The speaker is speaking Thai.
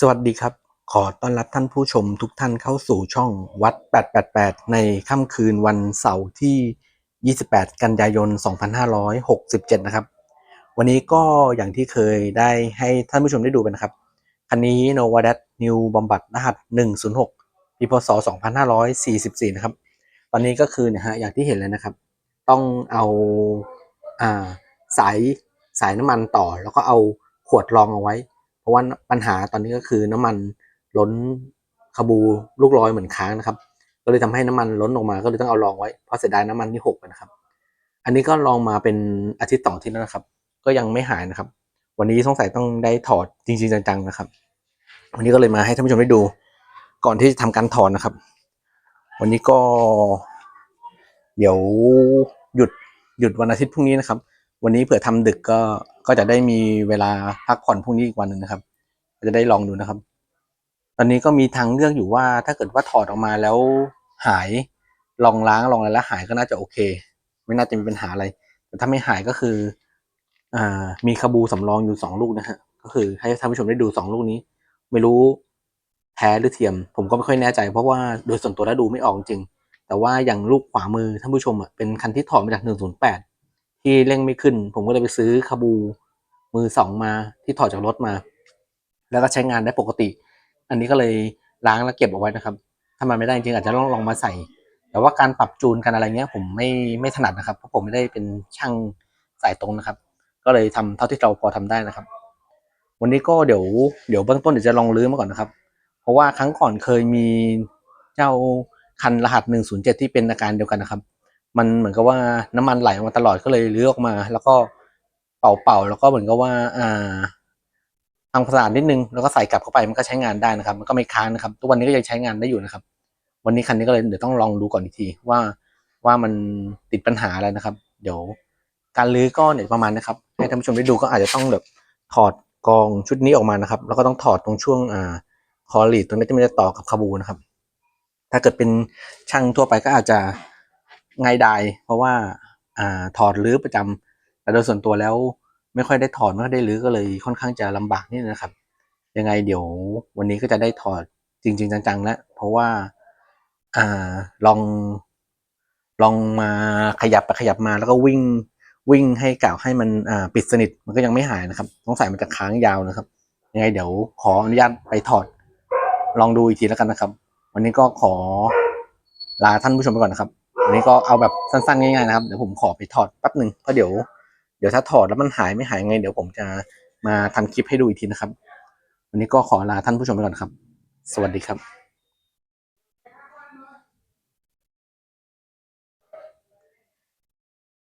สวัสดีครับ ขอต้อนรับท่านผู้ชมทุกท่านเข้าสู่ช่องวัด 888 ในค่ำคืนวันเสาร์ที่ 28 กันยายน 2567 นะครับ วันนี้ก็อย่างที่เคยได้ให้ท่านผู้ชมได้ดูไปนะครับ คันนี้ n o v a d a t New บำบัดรหัส 106 ปีพศ 2544 นะครับ ตอนนี้ก็คือเนี่ยฮะอย่างที่เห็นเลยนะครับ ต้องเอาอ่าสายสายน้ำมันต่อ แล้วก็เอาขวดรองเอาไว้ เพราะว่าปัญหาตอนนี้ก็คือน้ำมันล้นขบูลูกลอยเหมือนค้างนะครับ ก็เลยทำให้น้ำมันล้นออกมาก็เลยต้องเอารองไว้เพราะเสียดายน้ำมันที่หกนะครับ อันนี้ก็ลองมาเป็นอาทิตย์ต่ออาทิตย์แล้วนะครับ ก็ยังไม่หายนะครับ วันนี้สงสัยต้องได้ถอดจริง ๆ จังๆนะครับ วันนี้ก็เลยมาให้ท่านผู้ชมได้ดู ก่อนที่จะทำการถอดนะครับ วันนี้ก็ เดี๋ยวหยุดหยุดวันอาทิตย์พรุ่งนี้นะครับ วันนี้เผื่อทำดึกก็ก็จะได้มีเวลาพักผ่อนพรุ่งนี้อีกวันหนึ่งนะครับ จะได้ลองดูนะครับ ตอนนี้ก็มีทางเลือกอยู่ว่าถ้าเกิดว่าถอดออกมาแล้วหายลองล้างลองอะไรแล้วหายก็น่าจะโอเค ไม่น่าจะมีปัญหาอะไร แต่ถ้าไม่หายก็คืออ่ามีคาบูสำรองอยู่สองลูกนะฮะก็คือให้ท่านผู้ชมได้ดูสองลูกนี้ ไม่รู้แท้หรือเทียม ผมก็ไม่ค่อยแน่ใจ เพราะว่าโดยส่วนตัวแล้วดูไม่ออกจริง แต่ว่าอย่างลูกขวามือท่านผู้ชมอะเป็นคันที่ถอดมาจาก108 ที่เร่งไม่ขึ้น ผมก็เลยไปซื้อคาบูมือสองมาที่ถอดจากรถมา แล้วก็ใช้งานได้ปกติ อันนี้ก็เลยล้างแล้วเก็บเอาไว้นะครับ ถ้ามันไม่ได้จริงอาจจะลองลองมาใส่ แต่ว่าการปรับจูนกันอะไรเงี้ย ผมไม่ไม่ถนัดนะครับเพราะผมไม่ได้เป็นช่างสายตรงนะครับ ก็เลยทำเท่าที่เราพอทำได้นะครับ วันนี้ก็เดี๋ยวเดี๋ยวเบื้องต้นเดี๋ยวจะลองลื้อมาก่อนนะครับ เพราะว่าครั้งก่อนเคยมีเจ้าคันรหัส 107 ที่เป็นอาการเดียวกันนะครับ มันเหมือนกับว่าน้ำมันไหลออกมาตลอดก็เลยเลือออกมา แล้วก็เป่าๆแล้วก็เหมือนกับว่า อ่าทำความสะอาดนิดนึงแล้วก็ใส่กลับเข้าไปมันก็ใช้งานได้นะครับ มันก็ไม่ค้างนะครับทุกวันนี้ก็ยังใช้งานได้อยู่นะครับ วันนี้คันนี้ก็เลยเดี๋ยวต้องลองดูก่อนอีกทีว่าว่ามันติดปัญหาอะไรนะครับ เดี๋ยวการลื้อก็เนี่ยประมาณนะครับ ให้ท่านผู้ชมได้ดูก็อาจจะต้องแบบถอดกองชุดนี้ออกมานะครับ แล้วก็ต้องถอดตรงช่วงอ่าคอลีดตรงนี้ที่มันจะต่อกับคาบูนะครับ ถ้าเกิดเป็นช่างทั่วไปก็อาจจะ ง่ายดายเพราะว่าอ่าถอดรื้อประจำแต่โดยส่วนตัวแล้วไม่ค่อยได้ถอดไม่ค่อยได้รื้อก็เลยค่อนข้างจะลำบากนิดนึงนะครับ ยังไงเดี๋ยววันนี้ก็จะได้ถอดจริง ๆ จังๆแล้วเพราะว่าอ่าลองลองมาขยับไปขยับมาแล้วก็วิ่งวิ่งให้กล่าวให้มันอ่าปิดสนิทมันก็ยังไม่หายนะครับสงสัยมันจะค้างยาวนะครับ ยังไงเดี๋ยวขออนุญาตไปถอด ลองดูอีกทีแล้วกันนะครับ วันนี้ก็ขอลาท่านผู้ชมไปก่อนนะครับ วันนี้ก็เอาแบบสั้นๆง่ายๆนะครับเดี๋ยวผมขอไปถอดแป๊บหนึ่งเพราะเดี๋ยวเดี๋ยวถ้าถอดแล้วมันหายไม่หายไง เดี๋ยวผมจะมาทำคลิปให้ดูอีกทีนะครับ วันนี้ก็ขอลาท่านผู้ชมไปก่อนครับ สวัสดีครับ